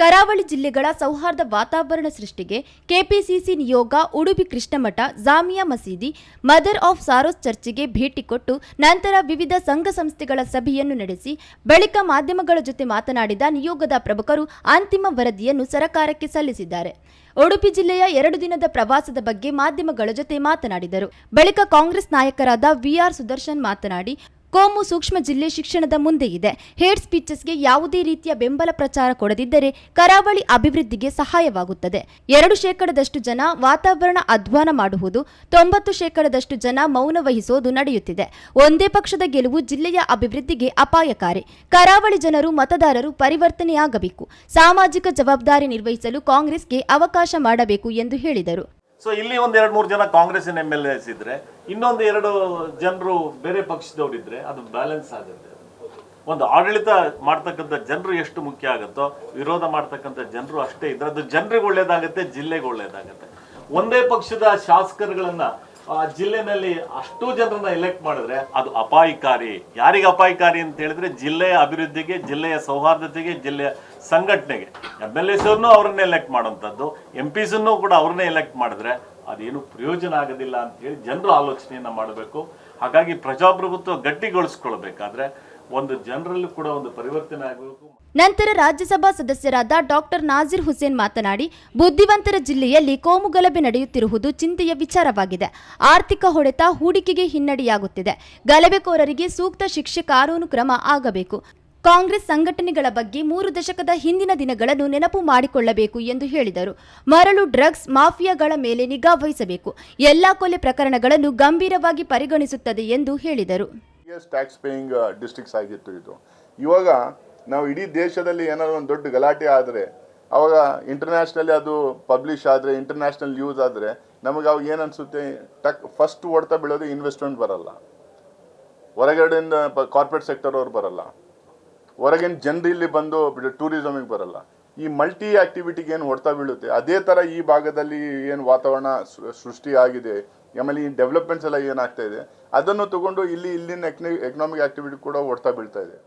ಕರಾವಳಿ ಜಿಲ್ಲೆಗಳ ಸೌಹಾರ್ದ ವಾತಾವರಣ ಸೃಷ್ಟಿಗೆ ಕೆಪಿಸಿಸಿ ನಿಯೋಗ ಉಡುಪಿ ಕೃಷ್ಣಮಠ, ಜಾಮಿಯಾ ಮಸೀದಿ, ಮದರ್ ಆಫ್ ಸಾರೋಸ್ ಚರ್ಚ್ಗೆ ಭೇಟಿ ಕೊಟ್ಟು ನಂತರ ವಿವಿಧ ಸಂಘ ಸಂಸ್ಥೆಗಳ ಸಭೆಯನ್ನು ನಡೆಸಿ ಬಳಿಕ ಮಾಧ್ಯಮಗಳ ಜೊತೆ ಮಾತನಾಡಿದ ನಿಯೋಗದ ಪ್ರಮುಖರು ಅಂತಿಮ ವರದಿಯನ್ನು ಸರಕಾರಕ್ಕೆ ಸಲ್ಲಿಸಿದ್ದಾರೆ. ಉಡುಪಿ ಜಿಲ್ಲೆಯ ಎರಡು ದಿನದ ಪ್ರವಾಸದ ಬಗ್ಗೆ ಮಾಧ್ಯಮಗಳ ಜೊತೆ ಮಾತನಾಡಿದರು. ಬಳಿಕ ಕಾಂಗ್ರೆಸ್ ನಾಯಕರಾದ ವಿಆರ್ ಸುದರ್ಶನ್ ಮಾತನಾಡಿ ಕೋಮು ಸೂಕ್ಷ್ಮ ಜಿಲ್ಲೆ ಶಿಕ್ಷಣದ ಮುಂದೆ ಇದೆ. ಹೇಡ್ ಸ್ಪೀಚಸ್ಗೆ ಯಾವುದೇ ರೀತಿಯ ಬೆಂಬಲ ಪ್ರಚಾರ ಕೊಡದಿದ್ದರೆ ಕರಾವಳಿ ಅಭಿವೃದ್ಧಿಗೆ ಸಹಾಯವಾಗುತ್ತದೆ. ಎರಡು ಶೇಕಡದಷ್ಟು ಜನ ವಾತಾವರಣ ಅಧ್ವಾನ ಮಾಡುವುದು, ತೊಂಬತ್ತು ಶೇಕಡದಷ್ಟು ಜನ ಮೌನ ವಹಿಸೋದು ನಡೆಯುತ್ತಿದೆ. ಒಂದೇ ಪಕ್ಷದ ಗೆಲುವು ಜಿಲ್ಲೆಯ ಅಭಿವೃದ್ಧಿಗೆ ಅಪಾಯಕಾರಿ. ಕರಾವಳಿ ಜನರು ಮತದಾರರು ಪರಿವರ್ತನೆಯಾಗಬೇಕು. ಸಾಮಾಜಿಕ ಜವಾಬ್ದಾರಿ ನಿರ್ವಹಿಸಲು ಕಾಂಗ್ರೆಸ್ಗೆ ಅವಕಾಶ ಮಾಡಬೇಕು ಎಂದು ಹೇಳಿದರು. ಸೊ ಇಲ್ಲಿ ಒಂದು ಎರಡು ಮೂರು ಜನ ಕಾಂಗ್ರೆಸ್ಸಿನ ಎಂ ಎಲ್ ಎಸ್ ಇದ್ರೆ ಇನ್ನೊಂದು ಎರಡು ಜನರು ಬೇರೆ ಪಕ್ಷದವ್ರು ಇದ್ರೆ ಅದು ಬ್ಯಾಲೆನ್ಸ್ ಆಗುತ್ತೆ. ಒಂದು ಆಡಳಿತ ಮಾಡ್ತಕ್ಕಂಥ ಜನರು ಎಷ್ಟು ಮುಖ್ಯ ಆಗುತ್ತೋ, ವಿರೋಧ ಮಾಡ್ತಕ್ಕಂಥ ಜನರು ಅಷ್ಟೇ ಇದ್ರೆ ಅದು ಜನರಿಗೆ ಒಳ್ಳೇದಾಗುತ್ತೆ, ಜಿಲ್ಲೆಗೆ ಒಳ್ಳೇದಾಗುತ್ತೆ. ಒಂದೇ ಪಕ್ಷದ ಶಾಸಕರುಗಳನ್ನ ಜಿಲ್ಲೆನಲ್ಲಿ ಅಷ್ಟು ಜನರನ್ನ ಎಲೆಕ್ಟ್ ಮಾಡಿದ್ರೆ ಅದು ಅಪಾಯಕಾರಿ. ಯಾರಿಗೆ ಅಪಾಯಕಾರಿ ಅಂತ ಹೇಳಿದ್ರೆ ಜಿಲ್ಲೆಯ ಅಭಿವೃದ್ಧಿಗೆ, ಜಿಲ್ಲೆಯ ಸೌಹಾರ್ದತೆಗೆ, ಜಿಲ್ಲೆಯ ಸಂಘಟನೆಗೆ. ಎಂ ಎಲ್ ಎಸ್ ಅವ್ರನ್ನೇ ಎಲೆಕ್ಟ್ ಮಾಡುವಂಥದ್ದು. ಎಂ ಪಿಸನ್ನು ಕೂಡ ಅವ್ರನ್ನೇ ಎಲೆಕ್ಟ್ ಮಾಡಿದ್ರೆ ಅದೇನು ಪ್ರಯೋಜನ ಆಗೋದಿಲ್ಲ ಅಂತ ಹೇಳಿ ಜನರು ಆಲೋಚನೆಯನ್ನ ಮಾಡಬೇಕು. ಹಾಗಾಗಿ ಪ್ರಜಾಪ್ರಭುತ್ವ ಗಟ್ಟಿಗೊಳಿಸ್ಕೊಳ್ಬೇಕಾದ್ರೆ ಒಂದು ಜನರಲ್ಲಿ ಕೂಡ ಒಂದು ಪರಿವರ್ತನೆ ಆಗಬೇಕು. ನಂತರ ರಾಜ್ಯಸಭಾ ಸದಸ್ಯರಾದ ಡಾಕ್ಟರ್ ನಾಜಿರ್ ಹುಸೇನ್ ಮಾತನಾಡಿ, ಬುದ್ಧಿವಂತರ ಜಿಲ್ಲೆಯಲ್ಲಿ ಕೋಮುಗಲಭೆ ನಡೆಯುತ್ತಿರುವುದು ಚಿಂತೆಯ ವಿಚಾರವಾಗಿದೆ. ಆರ್ಥಿಕ ಹೊಡೆತ ಹೂಡಿಕೆಗೆ ಹಿನ್ನಡೆಯಾಗುತ್ತಿದೆ. ಗಲಭೆಕೋರರಿಗೆ ಸೂಕ್ತ ಶಿಕ್ಷೆ ಕಾನೂನು ಕ್ರಮ ಆಗಬೇಕು. ಕಾಂಗ್ರೆಸ್ ಸಂಘಟನೆಗಳ ಬಗ್ಗೆ ಮೂರು ದಶಕದ ಹಿಂದಿನ ದಿನಗಳನ್ನು ನೆನಪು ಮಾಡಿಕೊಳ್ಳಬೇಕು ಎಂದು ಹೇಳಿದರು. ಮರಳು, ಡ್ರಗ್ಸ್, ಮಾಫಿಯಾಗಳ ಮೇಲೆ ನಿಗಾ ವಹಿಸಬೇಕು. ಎಲ್ಲಾ ಕೊಲೆ ಪ್ರಕರಣಗಳನ್ನು ಗಂಭೀರವಾಗಿ ಪರಿಗಣಿಸುತ್ತದೆ ಎಂದು ಹೇಳಿದರು. ಬಿಗ್ಗೆಸ್ಟ್ ಟ್ಯಾಕ್ಸ್ ಪೇಯಿಂಗ್ ಡಿಸ್ಟ್ರಿಕ್ಸ್ ಆಗಿತ್ತು ಇದು. ಇವಾಗ ನಾವು ಇಡೀ ದೇಶದಲ್ಲಿ ಏನಾದ್ರು ಒಂದು ದೊಡ್ಡ ಗಲಾಟೆ ಆದರೆ, ಅವಾಗ ಇಂಟರ್ನ್ಯಾಷನಲಿ ಅದು ಪಬ್ಲಿಷ್ ಆದರೆ ಇಂಟರ್ನ್ಯಾಷನಲ್ ನ್ಯೂಸ್ ಆದರೆ, ನಮಗೆ ಅವಾಗ ಏನು ಅನಿಸುತ್ತೆ ಟಕ್ ಫಸ್ಟ್ ಓಡ್ತಾ ಬೀಳೋದು ಇನ್ವೆಸ್ಟ್ಮೆಂಟ್ ಬರಲ್ಲ. ಹೊರಗಡೆಯಿಂದ ಕಾರ್ಪೊರೇಟ್ ಸೆಕ್ಟರ್ ಅವ್ರು ಬರಲ್ಲ. ಹೊರಗಿನ ಜನರು ಇಲ್ಲಿ ಬಂದು ಟೂರಿಸಮಿಗೆ ಬರಲ್ಲ. ಈ ಮಲ್ಟಿ ಆಕ್ಟಿವಿಟಿಗೆ ಏನು ಹೊಡ್ತಾ ಬೀಳುತ್ತೆ, ಅದೇ ಥರ ಈ ಭಾಗದಲ್ಲಿ ಏನು ವಾತಾವರಣ ಸೃಷ್ಟಿಯಾಗಿದೆ ಆಮೇಲೆ ಈ ಡೆವಲಪ್ಮೆಂಟ್ಸ್ ಎಲ್ಲ ಏನಾಗ್ತಾ ಇದೆ, ಅದನ್ನು ತಗೊಂಡು ಇಲ್ಲಿ, ಇಲ್ಲಿನ ಎಕನಾಮಿಕ್ ಆಕ್ಟಿವಿಟಿ ಕೂಡ ಹೊಡ್ತಾ ಬೀಳ್ತಾ ಇದೆ.